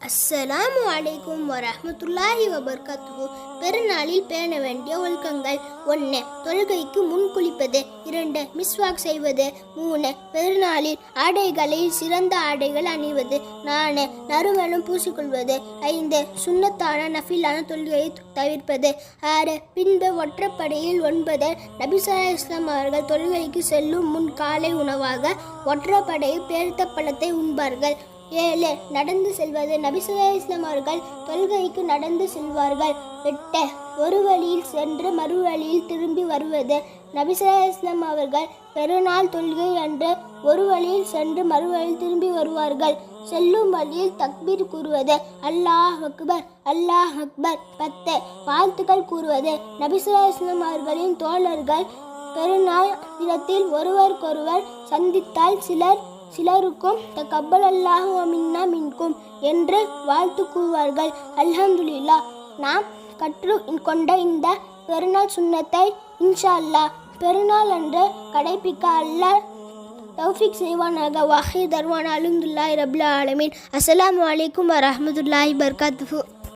அஸ்ஸலாமு அலைக்கும் வரமத்துல்லாஹி வபர்கத்துஹு. பெருநாளில் பேண வேண்டிய ஒழுக்கங்கள் ஒன்று தொழுகைக்கு முன் குளிப்பது. இரண்டு மிஸ்வாக் செய்வது. மூணு பெருநாளில் ஆடைகளில் சிறந்த ஆடைகள் அணிவது. நாலு நறுமணம் பூசிக்கொள்வது. ஐந்து சுண்ணத்தான நஃபிலான தொழுகையை தவிர்ப்பது. ஆறு பின்பு ஒற்றப்படையில் ஒன்பது. நபிசல்லா இஸ்லாம் அவர்கள் தொழுகைக்கு செல்லும் முன் காலை உணவாக ஒற்றப்படையில் பேர்த்த பழத்தை உண்பார்கள். ஏழு நடந்து செல்வது. நபிசுல்லா இஸ்லாம் அவர்கள் தொல்கைக்கு நடந்து செல்வார்கள். எட்டு ஒரு வழியில் சென்று மறு வழியில் திரும்பி வருவது. நபிசுல்லா இஸ்லாம் அவர்கள் பெருநாள் தொல்கை அன்று ஒரு வழியில் சென்று மறு வழியில் திரும்பி வருவார்கள். செல்லும் வழியில் தக்பீர் கூறுவது. அல்லாஹ் அக்பர் அல்லாஹ் அக்பர். பத்து வாழ்த்துக்கள் கூறுவது. நபிசுல்லா இஸ்லாம் அவர்களின் தோழர்கள் பெருநாள் இடத்தில் ஒருவருக்கொருவர் சந்தித்தால் சிலர் சிலருக்கும் த கப்பல் அல்லாஹு மின்னா மின்கும் என்று வாழ்த்து கூறுவார்கள். அல்ஹம்துலில்லா நாம் கற்று கொண்ட இந்த பெருநாள் சுண்ணத்தை இன்ஷா அல்லாஹ் பெருநாள் அன்று கடைபிடிக்க அல்லாஹ் தௌஃபிக் செய்வானாக. வஹி தர்வான் அலுந்துல்லாய் ரபுல்லா ஆலமீன். அஸ்லாம் வலைக்கும் வரமத்துல்லாய் பர்காத்து